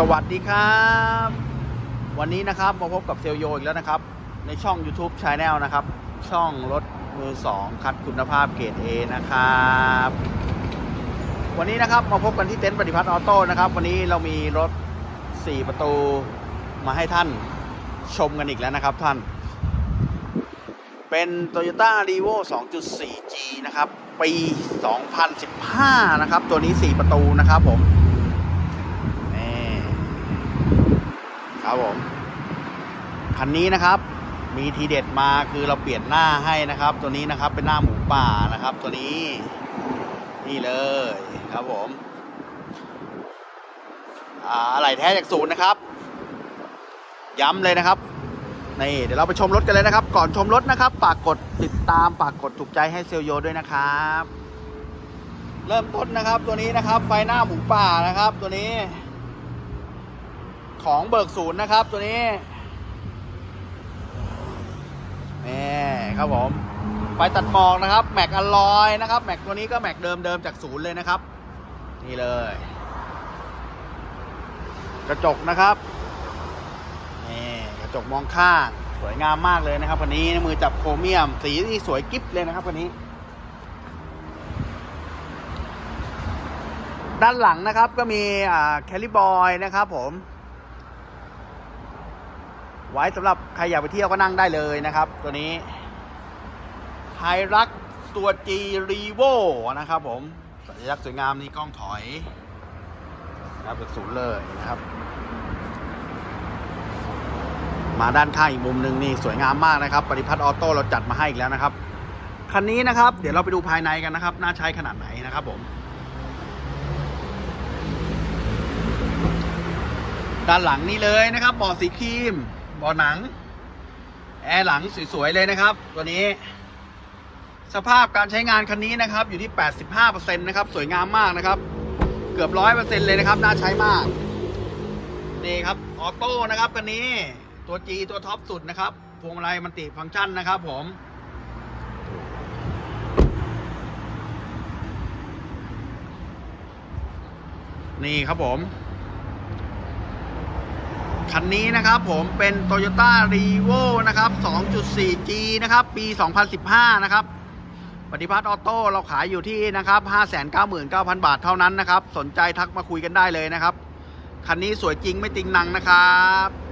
สวัสดีครับ วันนี้นะครับมาพบกับเซลโยอีกแล้วนะครับ ในช่อง YouTube Channel นะครับ ช่องรถมือ2คัดคุณภาพเกรด A นะครับ วันนี้นะครับมาพบกันที่เต็นท์ปฏิพัฒน์ออโต้นะครับ วันนี้เรามีรถ 4 ประตูมาให้ท่านชมกันอีกแล้วนะครับท่าน เป็น Toyota r e v o 2.4G นะครับ ปี 2015 นะครับ ตัวนี้ 4 ประตูนะครับผม นี่ ครับผมคันนี้นะครับ มีทีเด็ดมาคือเราเปลี่ยนหน้าให้นะครับ ตัวนี้นะครับเป็นหน้าหมูป่านะครับ ตัวนี้นี่เลยครับผมอ่าอะไรแท้จากศูนย์นะครับ ย้ำเลยนะครับนี่เดี๋ยวเราไปชมรถกันเลยนะครับ ก่อนชมรถนะครับฝากกดติดตามฝากกดถูกใจให้เซลโยด้วยนะครับ เริ่มต้นนะครับตัวนี้นะครับ ไฟหน้าหมูป่านะครับ ตัวนี้ ของเบิกศูนย์นะครับตัวนี้นี่ครับผมไฟตัดหมอกนะครับแม็กอลลอยนะครับแม็กตัวนี้ก็แม็กเดิมเดิมจากศูนย์เลยนะครับ นี่เลย กระจกนะครับนี่กระจกมองข้างสวยงามมากเลยนะครับคันนี้มือจับโครเมียม สีที่สวยกิ๊บเลยนะครับคันนี้ ด้านหลังนะครับก็มีแคลิบอยนะครับผม ไว้สำหรับใครอยากไปเที่ยวก็นั่งได้เลยนะครับ ตัวนี้ไฮรักตัว G r e v o นะครับผมสัญลักษณ์สวยงามนี่กล้องถอยนะครับเป็นศูนย์เลยนะครับ มาด้านข้างอีกมุมหนึ่งนี่สวยงามมากนะครับปฏิพัฒน์ออโต้เราจัดมาให้อีกแล้วนะครับ คันนี้นะครับ เดี๋ยวเราไปดูภายในกันนะครับ น่าใช้ขนาดไหนนะครับผม ด้านหลังนี่เลยนะครับเบาะสีครีม บาะหนัง แอร์หลังสวยๆเลยนะครับ ตัวนี้ สภาพการใช้งานคันนี้นะครับ อยู่ที่ 85%นะครับ สวยงามมากนะครับ เกือบ 100%เลยนะครับ น่าใช้มาก นี่ครับ ออโต้นะครับคันนี้ ตัว G ตัวท็อปสุดนะครับ พวงมาลัยมันติฟังก์ชันนะครับผมนี่ครับผม คันนี้นะครับผมเป็น Toyota r e v o นะครับ 2.4G นะครับ ปี 2015 นะครับ ปฏิพัฒน์ออโต้เราขายอยู่ที่นะครับ 599,000 บาทเท่านั้นนะครับ สนใจทักมาคุยกันได้เลยนะครับ คันนี้สวยจริงไม่ติงนังนะครับ